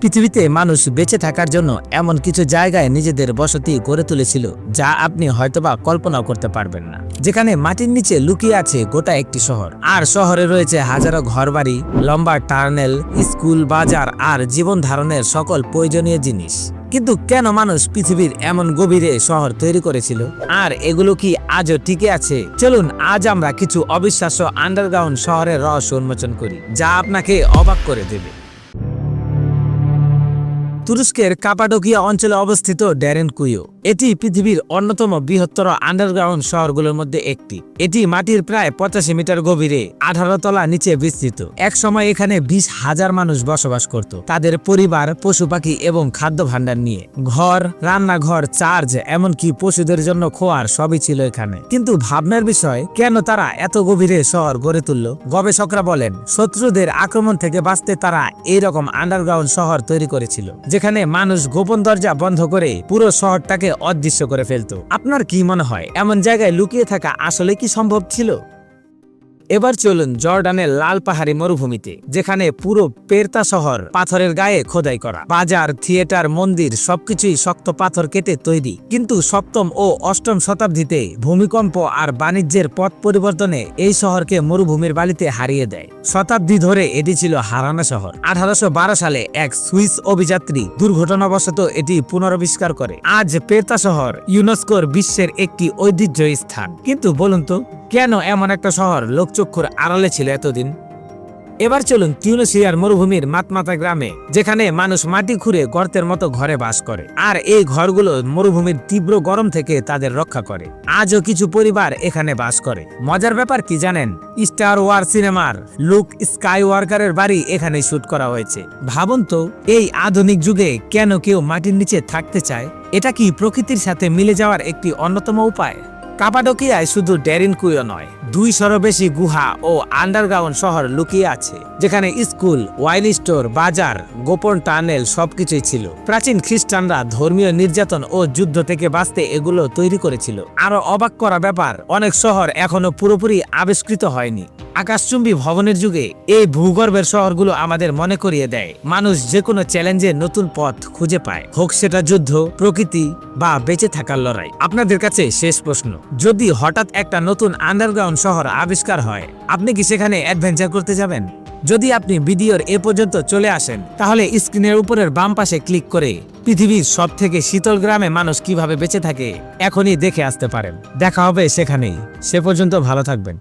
পৃথিবীতে মানুষ বেঁচে থাকার জন্য এমন কিছু জায়গায় নিজেদের বসতি গড়ে তুলেছিল, যা আপনি হয়তোবা কল্পনাও করতে পারবেন না। যেখানে মাটির নিচে লুকিয়ে আছে গোটা একটি শহর। আর শহরে রয়েছে হাজারো ঘরবাড়ি, লম্বা টার্নেল, স্কুল, বাজার আর জীবন ধারণের সকল প্রয়োজনীয় জিনিস। কিন্তু কেন মানুষ পৃথিবীর এমন গভীরে শহর তৈরি করেছিল? আর এগুলো কি আজও টিকে আছে? চলুন, আজ আমরা কিছু অবিশ্বাস্য আন্ডারগ্রাউন্ড শহরের রহস্য উন্মোচন করি, যা আপনাকে অবাক করে দেবে। তুরস্কের কাপাডোকিয়া অঞ্চলে অবস্থিত ড্যারেন কুইও। এটি পৃথিবীর অন্যতম বৃহত্তর আন্ডারগ্রাউন্ড শহরগুলোর মধ্যে একটি। এটি মাটির প্রায় পঁচাশি মিটার গভীরে আঠারো তলা নিচে বিস্তৃত। এক সময় এখানে বিশ হাজার মানুষ বসবাস করত। তাদের পরিবার, পশু পাখি এবং খাদ্য ভাণ্ডার নিয়ে। ঘর, রান্নাঘর চার্জ এমনকি পশুদের জন্য খোয়ার সবই ছিল এখানে। কিন্তু ভাবনার বিষয়, কেন তারা এত গভীরে শহর গড়ে তুলল? গবেষকরা বলেন, শত্রুদের আক্রমণ থেকে বাঁচতে তারা এইরকম আন্ডারগ্রাউন্ড শহর তৈরি করেছিল যেখানে মানুষ গোপন দরজা বন্ধ করে পুরো শহরটাকে অদৃশ্য করে ফেলত। আপনার কি মনে হয়, এমন জায়গায় লুকিয়ে থাকা আসলে কি সম্ভব ছিল? এবার চলুন জর্ডানের লাল পাহাড়ি মরুভূমিতে, যেখানে পুরো পেরতা শহর পাথরের গায়ে খোদাই করা। বাজার, থিয়েটার, মন্দির সবকিছুই শক্ত পাথর কেটে তৈরি। কিন্তু সপ্তম ও অষ্টম শতাব্দীতে ভূমিকম্প আর বাণিজ্যের পথ পরিবর্তনে এই শহরকে মরুভূমির বালিতে হারিয়ে দেয়। শতাব্দী ধরে এটি ছিল হারানা শহর। আঠারোশো বারো সালে এক সুইস অভিযাত্রী দুর্ঘটনাবশত এটি পুনরাবিষ্কার করে। আজ পেরতা শহর ইউনেস্কোর বিশ্বের একটি ঐতিহ্য স্থান। কিন্তু বলুন তো, কেন এমন একটা শহর লোকচক্ষুর আড়ালে ছিল এতদিন। এবার চলুন টিউনেশিয়ার মরুভূমির মাতমাতা গ্রামে, যেখানে মানুষ মাটি খুঁড়ে গর্তের মতো ঘরে বাস করে। আর এই ঘরগুলো মরুভূমির তীব্র গরম থেকে তাদের রক্ষা করে। আজও কিছু পরিবার এখানে বাস করে। মজার ব্যাপার কি জানেন? স্টার ওয়ার সিনেমার লুক স্কাই ওয়ার্কারের বাড়ি এখানে শুট করা হয়েছে। ভাবুন তো, এই আধুনিক যুগে কেন কেউ মাটির নিচে থাকতে চায়? এটা কি প্রকৃতির সাথে মিলে যাওয়ার একটি অন্যতম উপায়? কাপাডোকিয়ায় শুধু ড্যারিন কুইও নয় দুইশোরও বেশি গুহা ও আন্ডারগ্রাউন্ড শহর লুকিয়ে আছে, যেখানে স্কুল, ওয়াইন স্টোর, বাজার, গোপন টানেল সবকিছুই ছিল। প্রাচীন খ্রিস্টানরা ধর্মীয় নির্যাতন ও যুদ্ধ থেকে বাঁচতে এগুলো তৈরি করেছিল। আরও অবাক করা ব্যাপার, অনেক শহর এখনও পুরোপুরি আবিষ্কৃত হয়নি। আকাশচুম্বী ভবনের যুগে এই ভূগর্ভের শহরগুলো আমাদের মনে করিয়ে দেয়। মানুষ যে কোনো চ্যালেঞ্জে নতুন পথ খুঁজে পায়। হোক সেটা যুদ্ধ, প্রকৃতি বা বেঁচে থাকার লড়াই। আপনাদের কাছে শেষ প্রশ্ন। যদি হঠাৎ একটা নতুন আন্ডারগ্রাউন্ড শহর আবিষ্কার হয়, আপনি কি সেখানে অ্যাডভেঞ্চার করতে যাবেন? যদি আপনি ভিডিওর এ পর্যন্ত চলে আসেন, তাহলে স্ক্রিনের উপরের বাম পাশে ক্লিক করে পৃথিবীর সব থেকে শীতল গ্রামে মানুষ কীভাবে বেঁচে থাকে, এখনই দেখে আসতে পারেন। দেখা হবে সেখানেই। সে পর্যন্ত ভালো থাকবেন।